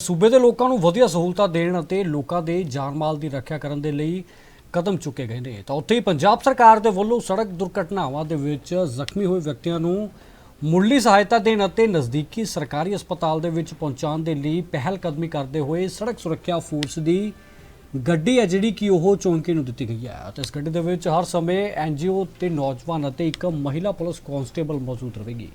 ਸੂਬੇ ਦੇ ਲੋਕਾਂ ਨੂੰ ਵਧੀਆ ਸਹੂਲਤਾਂ ਦੇਣ ਅਤੇ ਲੋਕਾਂ ਦੇ ਜਾਨ ਮਾਲ ਦੀ ਰੱਖਿਆ ਕਰਨ ਦੇ ਲਈ ਕਦਮ ਚੁੱਕੇ ਗਏ ਨੇ। ਤਾਂ ਉੱਥੇ ਹੀ ਪੰਜਾਬ ਸਰਕਾਰ ਦੇ ਵੱਲੋਂ ਸੜਕ ਦੁਰਘਟਨਾਵਾਂ ਦੇ ਵਿੱਚ ਜ਼ਖਮੀ ਹੋਏ ਵਿਅਕਤੀਆਂ ਨੂੰ ਮੁੱਢਲੀ ਸਹਾਇਤਾ ਦੇਣ ਅਤੇ ਨਜ਼ਦੀਕੀ ਸਰਕਾਰੀ ਹਸਪਤਾਲ ਦੇ ਵਿੱਚ ਪਹੁੰਚਾਉਣ ਦੇ ਲਈ ਪਹਿਲ ਕਦਮੀ ਕਰਦੇ ਹੋਏ ਸੜਕ ਸੁਰੱਖਿਆ ਫੋਰਸ ਦੀ ਗੱਡੀ ਹੈ ਜਿਹੜੀ ਕਿ ਉਹ ਚੌਂਕੀ ਨੂੰ ਦਿੱਤੀ ਗਈ ਹੈ ਅਤੇ ਇਸ ਗੱਡੀ ਦੇ ਵਿੱਚ ਹਰ ਸਮੇਂ ਐਨਜੀਓ ਤੇ ਨੌਜਵਾਨ ਅਤੇ ਇੱਕ ਮਹਿਲਾ ਪੁਲਿਸ ਕਾਂਸਟੇਬਲ ਮੌਜੂਦ ਰਹੇਗੀ।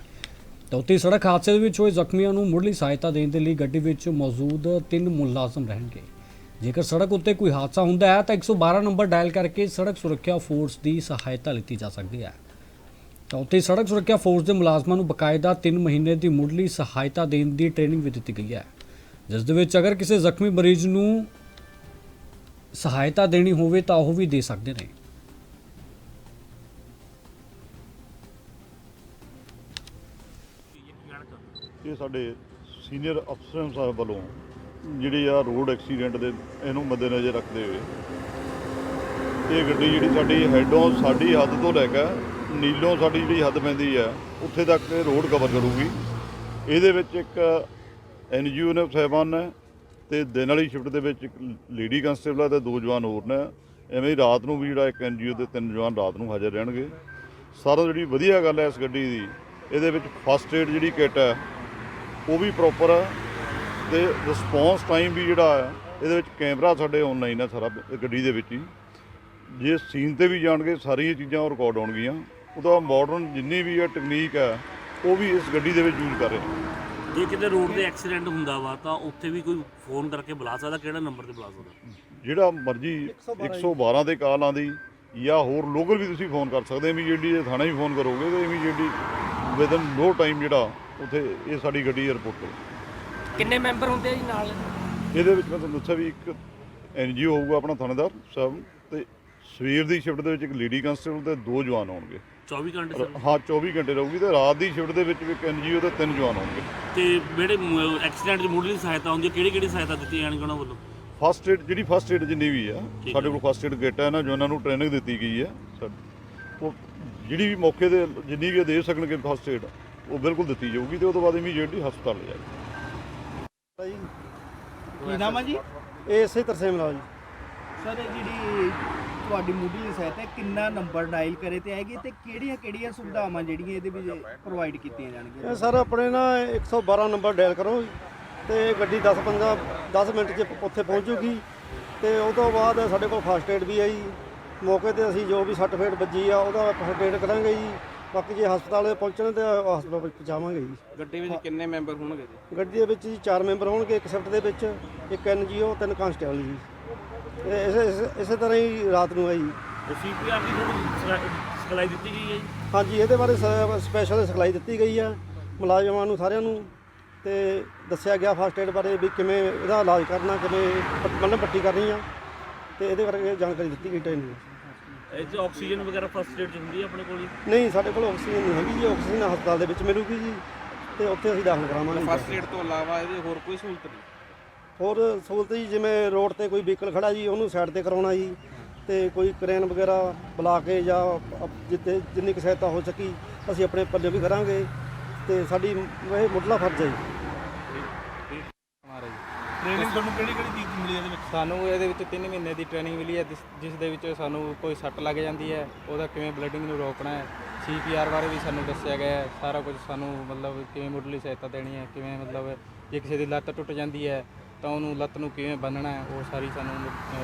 ਤਾਂ ਉੱਥੇ ਸੜਕ ਹਾਦਸੇ ਦੇ ਵਿੱਚ ਹੋਏ ਜ਼ਖਮੀਆਂ ਨੂੰ ਮੁੱਢਲੀ ਸਹਾਇਤਾ ਦੇਣ ਦੇ ਲਈ ਗੱਡੀ ਵਿੱਚ ਮੌਜੂਦ ਤਿੰਨ ਮੁਲਾਜ਼ਮ ਰਹਿਣਗੇ। ਜੇਕਰ ਸੜਕ ਉੱਤੇ ਕੋਈ ਹਾਦਸਾ ਹੁੰਦਾ ਹੈ, ਤਾਂ 112 ਨੰਬਰ ਡਾਇਲ ਕਰਕੇ ਸੜਕ ਸੁਰੱਖਿਆ ਫੋਰਸ ਦੀ ਸਹਾਇਤਾ ਲਿੱਤੀ ਜਾ ਸਕਦੀ ਹੈ। ਤਾਂ ਉੱਥੇ ਸੜਕ ਸੁਰੱਖਿਆ ਫੋਰਸ ਦੇ ਮੁਲਾਜ਼ਮਾਂ ਨੂੰ ਬਕਾਇਦਾ 3 ਮਹੀਨੇ ਦੀ ਮੁੱਢਲੀ ਸਹਾਇਤਾ ਦੇਣ ਦੀ ਟ੍ਰੇਨਿੰਗ ਵੀ ਦਿੱਤੀ ਗਈ ਹੈ। ਜਿਸ ਦੇ ਵਿੱਚ ਅਗਰ ਕਿਸੇ ਜ਼ਖਮੀ ਮਰੀਜ਼ ਨੂੰ ਸਹਾਇਤਾ ਦੇਣੀ ਹੋਵੇ, ਤਾਂ ਉਹ ਵੀ ਦੇ ਸਕਦੇ ਨੇ। ਇਹ ਸਾਡੇ ਸੀਨੀਅਰ ਅਫਸਰਾਂ ਸਾਹਿਬ ਵੱਲੋਂ ਜਿਹੜੇ ਆ ਰੋਡ ਐਕਸੀਡੈਂਟ ਦੇ ਇਹਨੂੰ ਮੱਦੇਨਜ਼ਰ ਰੱਖਦੇ ਹੋਏ ਇਹ ਗੱਡੀ ਜਿਹੜੀ ਸਾਡੀ ਹੈਡੋਂ ਸਾਡੀ ਹੱਦ ਤੋਂ ਲੈ ਕੇ ਨੀਲੋਂ ਸਾਡੀ ਜਿਹੜੀ ਹੱਦ ਪੈਂਦੀ ਆ, ਉੱਥੇ ਤੱਕ ਇਹ ਰੋਡ ਕਵਰ ਕਰੂਗੀ। ਇਹਦੇ ਵਿੱਚ ਇੱਕ ਐਨਜੀਓ ਨੇ ਸਾਹਿਬਾਨ ਨੇ ਤੇ ਦਿਨ ਵਾਲੀ ਸ਼ਿਫਟ ਦੇ ਵਿੱਚ ਇੱਕ ਲੇਡੀ ਕਨਸਟੇਬਲ ਆ ਤੇ ਦੋ ਜਵਾਨ ਹੋਰ ਨੇ। ਐਵੇਂ ਹੀ ਰਾਤ ਨੂੰ ਵੀ ਜਿਹੜਾ ਇੱਕ ਐਨਜੀਓ ਦੇ ਤਿੰਨ ਜਵਾਨ ਰਾਤ ਨੂੰ ਹਾਜ਼ਰ ਰਹਿਣਗੇ। ਸਾਰਾ ਜਿਹੜੀ ਵਧੀਆ ਗੱਲ ਹੈ ਇਸ ਗੱਡੀ ਦੀ ਇਹਦੇ ਵਿੱਚ ਫਸਟ ਏਡ ਜਿਹੜੀ ਕਿੱਟ ਹੈ ਉਹ ਵੀ ਪ੍ਰੋਪਰ ਹੈ ਤੇ ਰਿਸਪੌਂਸ ਟਾਈਮ ਵੀ ਜਿਹੜਾ ਹੈ ਇਹਦੇ ਵਿੱਚ ਕੈਮਰਾ ਸਾਡੇ ਆਨਲਾਈਨ ਹੈ ਸਾਰਾ ਗੱਡੀ ਦੇ ਵਿੱਚ ਹੀ। ਜੇ ਸੀਨ ਤੇ ਵੀ ਜਾਣਗੇ ਸਾਰੀਆਂ ਚੀਜ਼ਾਂ ਰਿਕਾਰਡ ਹੋਣਗੀਆਂ। ਉਹਦਾ ਮਾਡਰਨ ਜਿੰਨੀ ਵੀ ਹੈ ਟੈਕਨੀਕ ਹੈ ਉਹ ਵੀ ਇਸ ਗੱਡੀ ਦੇ ਵਿੱਚ ਯੂਜ਼ ਕਰ ਰਹੇ ਜੇ ਕਿਤੇ ਰੋਡ ਤੇ ਐਕਸੀਡੈਂਟ ਹੁੰਦਾ ਵਾ ਤਾਂ ਉੱਥੇ ਵੀ ਕੋਈ ਫੋਨ ਕਰਕੇ ਬੁਲਾ ਸਕਦਾ ਕਿਹੜਾ ਨੰਬਰ ਤੇ ਬੁਲਾ ਸਕਦਾ? ਜਿਹੜਾ ਮਰਜ਼ੀ 112 ਤੇ ਕਾਲ ਆਂਦੀ ਜਾਂ ਹੋਰ ਲੋਕਲ ਵੀ ਤੁਸੀਂ ਫੋਨ ਕਰ ਸਕਦੇ ਇਮੀਡੀਏਟਲੀ ਜੇ ਥਾਣੇ ਵੀ ਫੋਨ ਕਰੋਗੇ ਤਾਂ ਇਮੀਡੀਏਟਲੀ ਵਿਦਨ ਨੋ ਟਾਈਮ ਜਿਹੜਾ ਉੱਥੇ ਇਹ ਸਾਡੀ ਗੱਡੀ 에ਅਰਪੋਰਟ ਤੇ। ਕਿੰਨੇ ਮੈਂਬਰ ਹੁੰਦੇ ਆ ਜੀ ਨਾਲ? ਇਹਦੇ ਵਿੱਚ ਮੈਂ ਤੁਹਾਨੂੰ ਦੱਸਿਆ ਵੀ ਇੱਕ ਐਨਜੀਓ ਹੋਊਗਾ ਆਪਣਾ ਥਾਣੇਦਾਰ ਸਾਹਿਬ ਤੇ ਸਵੇਰ ਦੀ ਸ਼ਿਫਟ ਦੇ ਵਿੱਚ ਇੱਕ ਲੇਡੀ ਕਨਸਟੇਬਲ ਤੇ ਦੋ ਜਵਾਨ ਹੋਣਗੇ। 24 ਘੰਟੇ ਸਰ। ਹਾਂ 24 ਘੰਟੇ ਰਹੂਗੀ ਤੇ ਰਾਤ ਦੀ ਸ਼ਿਫਟ ਦੇ ਵਿੱਚ ਵੀ ਇੱਕ ਐਨਜੀਓ ਤੇ ਤਿੰਨ ਜਵਾਨ ਹੋਣਗੇ। ਤੇ ਜਿਹੜੇ ਐਕਸੀਡੈਂਟ ਦੀ ਮੁੱਢਲੀ ਸਹਾਇਤਾ ਹੁੰਦੀ ਹੈ ਕਿਹੜੀ ਕਿਹੜੀ ਸਹਾਇਤਾ ਦਿੱਤੀ ਜਾਣੀ ਉਹਨਾਂ ਵੱਲੋਂ? ਫਸਟ ਏਡ ਜਿਹੜੀ ਫਸਟ ਏਡ ਜਿੰਨੀ ਵੀ ਆ ਹੈ। ਸਾਡੇ ਕੋਲ ਫਸਟ ਏਡ ਕਿੱਟ ਹੈ ਨਾ ਜੋ ਉਹਨਾਂ ਨੂੰ ਟ੍ਰੇਨਿੰਗ ਦਿੱਤੀ ਗਈ ਹੈ। ਸਾਡ- ਉਹ ਜਿਹੜੀ ਵੀ ਮੌਕੇ ਤੇ ਜਿੰਨੀ ਵੀ ਦੇ ਸਕਣਗੇ ਫਸਟ ਏਡ ਉਹ ਬਿਲਕੁਲ ਦਿੱਤੀ ਜਾਊਗੀ ਤੇ ਉਹ ਤੋਂ ਬਾਅਦ ਇਮੀਡੀਏਟਲੀ ਹਸਪਤਾਲ ਲੈ ਜਾਏਗੀ। ਜੀ। ਕੀ ਨਾਮ ਆ ਜੀ? ਇਹ ਇਸੇ ਤਰਸੇਮ ਲਾਓ ਜੀ। ਸਰ ਇਹ ਜਿਹੜੀ ਤੁਹਾਡੀ ਮੁੱਢਲੀ ਸਹਾਇਤਾ ਹੈ, ਕਿੰਨਾ ਨੰਬਰ ਡਾਇਲ ਕਰੇ ਤੇ ਆਏਗੀ ਤੇ ਕਿਹੜੀਆਂ ਕਿਹੜੀਆਂ ਸੁਵਿਧਾਵਾਂ ਜਿਹੜੀਆਂ ਇਹਦੇ ਵਿੱਚ ਪ੍ਰੋਵਾਈਡ ਕੀਤੀਆਂ ਇਹ ਜਾਣਗੀਆਂ ਸਰ ਆਪਣੇ ਨਾ 112 ਨੰਬਰ ਡਾਇਲ ਕਰੋ ਤੇ ਗੱਡੀ 10 15 10 ਮਿੰਟ 'ਚ ਉੱਥੇ ਪਹੁੰਚੂਗੀ ਤੇ ਉਹ ਤੋਂ ਬਾਅਦ ਸਾਡੇ ਕੋਲ ਫਸਟ ਏਡ ਵੀ ਹੈ ਜੀ ਮੌਕੇ ਤੇ ਅਸੀਂ ਜੋ ਵੀ ਸੱਟ ਫੇਟ ਵੱਜੀ ਆ ਉਹਦਾ ਏਡ ਕਰਾਂਗੇ ਜੀ। ਬਾਕੀ ਜੇ ਹਸਪਤਾਲ ਪਹੁੰਚਣ ਤੇ ਹਸਪਤਾਲ ਵਿੱਚ ਪਹੁੰਚਾਵਾਂਗੇ ਜੀ। ਗੱਡੀ ਵਿੱਚ ਕਿੰਨੇ ਮੈਂਬਰ ਹੋਣਗੇ ਜੀ? ਗੱਡੀ ਦੇ ਵਿੱਚ ਜੀ ਚਾਰ ਮੈਂਬਰ ਹੋਣਗੇ ਇੱਕ ਸ਼ਿਫਟ ਦੇ ਵਿੱਚ ਇੱਕ ਐਨਜੀਓ ਤਿੰਨ ਕਾਂਸਟੇਬਲ ਜੀ। ਇਹ ਇਸੇ ਇਸੇ- ਇਸੇ ਤਰ੍ਹਾਂ ਹੀ ਰਾਤ ਨੂੰ ਹੈ ਜੀ ਤੇ ਸੀਪੀਆਰ ਦੀ ਤੁਹਾਨੂੰ ਸਿਖਲਾਈ ਦਿੱਤੀ ਗਈ ਹੈ ਜੀ? ਹਾਂਜੀ ਇਹਦੇ ਬਾਰੇ ਸਪੈਸ਼ਲ ਸਿਖਲਾਈ ਦਿੱਤੀ ਗਈ ਆ ਮੁਲਾਜ਼ਮਾਂ ਨੂੰ ਸਾਰਿਆਂ ਨੂੰ ਤੇ ਦੱਸਿਆ ਗਿਆ ਫਸਟ ਏਡ ਬਾਰੇ ਵੀ ਕਿਵੇਂ ਇਹਦਾ ਇਲਾਜ ਕਰਨਾ ਕਿਵੇਂ ਪ- ਪੱਟੀ ਕਰਨੀ ਆ। ਤੇ ਇਹਦੇ ਬਾਰੇ ਜਾਣਕਾਰੀ ਦਿੱਤੀ ਗਈ ਟ੍ਰੇਨਿੰਗ ਇਹ 'ਚ ਆਕਸੀਜਨ ਵਗੈਰਾ ਫਸਟ ਏਡ ਹੁੰਦੀ ਹੈ ਆਪਣੇ ਕੋਲ ਜੀ? ਨਹੀਂ ਸਾਡੇ ਕੋਲ ਆਕਸੀਜਨ ਨਹੀਂ ਹੈਗੀ ਜੀ ਆਕਸੀਜਨ ਹਸਪਤਾਲ ਦੇ ਵਿੱਚ ਮਿਲੂਗੀ ਜੀ ਤੇ ਉੱਥੇ ਅਸੀਂ ਦਾਖਲ ਕਰਾਵਾਂਗੇ। ਫਸਟ ਏਡ ਤੋਂ ਇਲਾਵਾ ਇਹਦੀ ਹੋਰ ਕੋਈ ਸਹੂਲਤ ਨਹੀਂ? ਹੋਰ ਸਹੂਲਤ ਜੀ ਜਿਵੇਂ ਰੋਡ ਤੇ ਕੋਈ ਵਹੀਕਲ ਖੜਾ ਜੀ ਉਹਨੂੰ ਸਾਈਡ ਤੇ ਕਰਾਉਣਾ ਜੀ ਤੇ ਕੋਈ ਕਰੇਨ ਵਗੈਰਾ ਬੁਲਾ ਕੇ ਜਾਂ ਅਪ- ਜਿੱਥੇ ਜਿੰਨੀ ਕੁ ਸਹਾਇਤਾ ਹੋ ਸਕੀ ਅਸੀਂ ਆਪਣੇ ਪੱਲੇ ਵੀ ਕਰਾਂਗੇ ਤੇ ਸਾਡੀ ਇਹ ਮੁੱਢਲਾ ਫਰਜ਼ ਹੈ ਜੀ। ਟ੍ਰੇਨਿੰਗ ਤੁਹਾਨੂੰ ਕਿਹੜੀ ਕਿਹੜੀ ਚੀਜ਼ ਮਿਲੀ ਇਹਦੇ ਵਿੱਚ? ਸਾਨੂੰ ਇਹਦੇ ਵਿੱਚ 3 ਮਹੀਨੇ ਦੀ ਟ੍ਰੇਨਿੰਗ ਮਿਲੀ ਹੈ ਜਿਸ- ਜਿਸ ਦੇ ਵਿੱਚ ਸਾਨੂੰ ਕੋਈ ਸੱਟ ਲੱਗ ਜਾਂਦੀ ਹੈ ਉਹਦਾ ਕਿਵੇਂ ਬਲੀਡਿੰਗ ਨੂੰ ਰੋਕਣਾ ਹੈ ਸੀਪੀਆਰ ਬਾਰੇ ਵੀ ਸਾਨੂੰ ਦੱਸਿਆ ਗਿਆ ਹੈ ਸਾਰਾ ਕੁਝ ਸਾਨੂੰ ਮਤਲਬ ਕਿਵੇਂ ਮੁੱਢਲੀ ਸਹਾਇਤਾ ਦੇਣੀ ਹੈ ਕਿਵੇਂ ਮਤਲਬ ਜੇ ਕਿਸੇ ਦੀ ਲੱਤ ਟੁੱਟ ਜਾਂਦੀ ਹੈ ਤਾਂ ਉਹਨੂੰ ਲੱਤ ਨੂੰ ਕਿਵੇਂ ਬੰਨਣਾ ਹੈ ਉਹ ਸਾਰੀ ਸਾਨੂੰ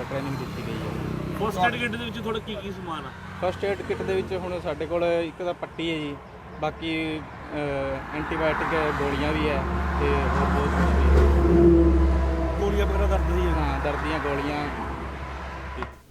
ਟ੍ਰੇਨਿੰਗ ਦਿੱਤੀ ਗਈ ਹੈ। ਫਸਟ ਏਡ ਕਿੱਟ ਦੇ ਵਿੱਚ ਤੁਹਾਡਾ ਕੀ ਕੀ ਸਮਾਨ ਆ? ਫਸਟ ਏਡ ਕਿੱਟ ਦੇ ਵਿੱਚ ਹੁਣ ਸਾਡੇ ਕੋਲ ਇੱਕ ਤਾਂ ਪੱਟੀ ਹੈ ਜੀ ਬਾਕੀ ਐਂਟੀਬਾਇਓਟਿਕ ਗੋਲੀਆਂ ਵੀ ਹੈ ਤੇ ਹੋਰ ਬਹੁਤ ਕੁਝ ਵੀ ਹੈ। ਗੋਲੀਆਂ ਵਗੈਰਾ ਦਰਦ ਦੀ ਹਾਂ ਦਰਦ ਦੀਆਂ ਗੋਲੀਆਂ